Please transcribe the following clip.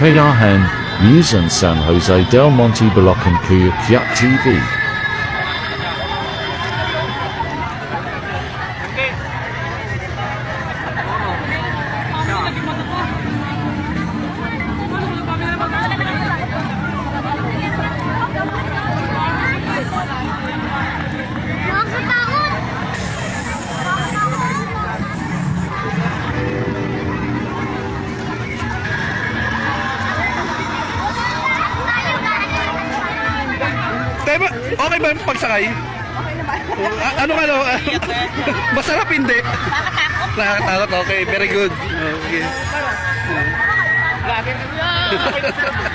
Kayahan, News and San Jose del Monte Bulacan Kuya Kiat TV. Ba, okay ba yung pagsakay? Okay naman. A- ano ano? Masarap hindi. Nakakatakot. Nakakatakot, okay. Very good. Okay. Yan.